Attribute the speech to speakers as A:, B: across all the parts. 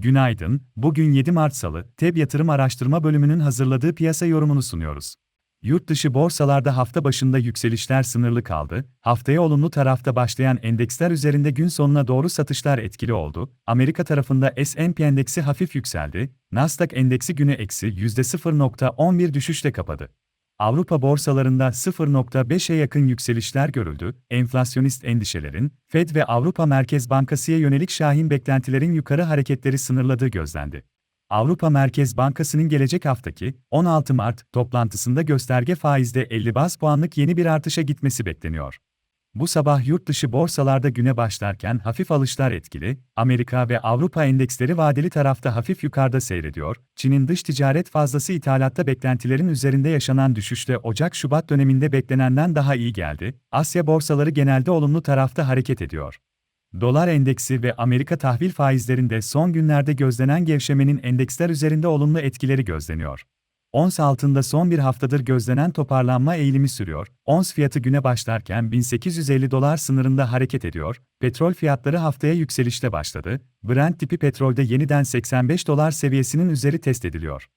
A: Günaydın, bugün 7 Mart Salı, TEB Yatırım Araştırma Bölümünün hazırladığı piyasa yorumunu sunuyoruz. Yurt dışı borsalarda hafta başında yükselişler sınırlı kaldı, haftaya olumlu tarafta başlayan endeksler üzerinde gün sonuna doğru satışlar etkili oldu, Amerika tarafında S&P endeksi hafif yükseldi, Nasdaq endeksi güne eksi %0.11 düşüşle kapadı. Avrupa borsalarında 0.5'e yakın yükselişler görüldü, enflasyonist endişelerin, Fed ve Avrupa Merkez Bankası'ya yönelik şahin beklentilerin yukarı hareketleri sınırladığı gözlendi. Avrupa Merkez Bankası'nın gelecek haftaki 16 Mart toplantısında gösterge faizde 50 baz puanlık yeni bir artışa gitmesi bekleniyor. Bu sabah yurt dışı borsalarda güne başlarken hafif alışlar etkili, Amerika ve Avrupa endeksleri vadeli tarafta hafif yukarıda seyrediyor, Çin'in dış ticaret fazlası ithalatta beklentilerin üzerinde yaşanan düşüşle Ocak-Şubat döneminde beklenenden daha iyi geldi, Asya borsaları genelde olumlu tarafta hareket ediyor. Dolar endeksi ve Amerika tahvil faizlerinde son günlerde gözlenen gevşemenin endeksler üzerinde olumlu etkileri gözleniyor. Ons altında son bir haftadır gözlenen toparlanma eğilimi sürüyor. Ons fiyatı güne başlarken 1850 dolar sınırında hareket ediyor. Petrol fiyatları haftaya yükselişte başladı. Brent tipi petrolde yeniden 85 dolar seviyesinin üzeri test ediliyor.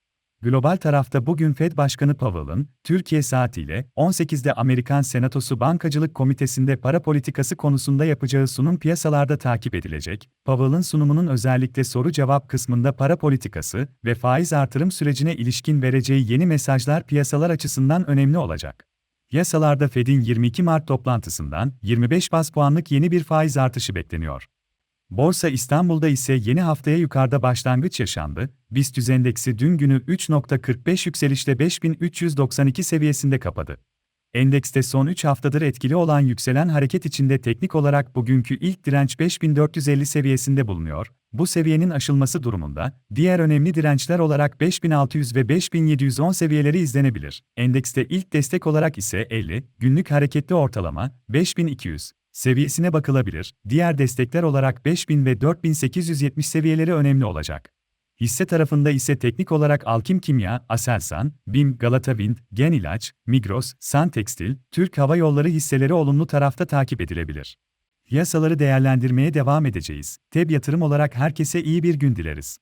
A: Global tarafta bugün Fed Başkanı Powell'ın, Türkiye saatiyle 18'de Amerikan Senatosu Bankacılık Komitesi'nde para politikası konusunda yapacağı sunum piyasalarda takip edilecek. Powell'ın sunumunun özellikle soru-cevap kısmında para politikası ve faiz artırım sürecine ilişkin vereceği yeni mesajlar piyasalar açısından önemli olacak. Yasalarda Fed'in 22 Mart toplantısından 25 bas puanlık yeni bir faiz artışı bekleniyor. Borsa İstanbul'da ise yeni haftaya yukarıda başlangıç yaşandı. BIST endeksi dün günü 3.45 yükselişle 5392 seviyesinde kapadı. Endekste son 3 haftadır etkili olan yükselen hareket içinde teknik olarak bugünkü ilk direnç 5450 seviyesinde bulunuyor. Bu seviyenin aşılması durumunda diğer önemli dirençler olarak 5600 ve 5710 seviyeleri izlenebilir. Endekste ilk destek olarak ise 50 günlük hareketli ortalama 5200 seviyesine bakılabilir. Diğer destekler olarak 5000 ve 4870 seviyeleri önemli olacak. Hisse tarafında ise teknik olarak Alkim Kimya, Aselsan, BİM, Galata Wind, Gen İlaç, Migros, San Tekstil, Türk Hava Yolları hisseleri olumlu tarafta takip edilebilir. Yasaları değerlendirmeye devam edeceğiz. TEB yatırım olarak herkese iyi bir gün dileriz.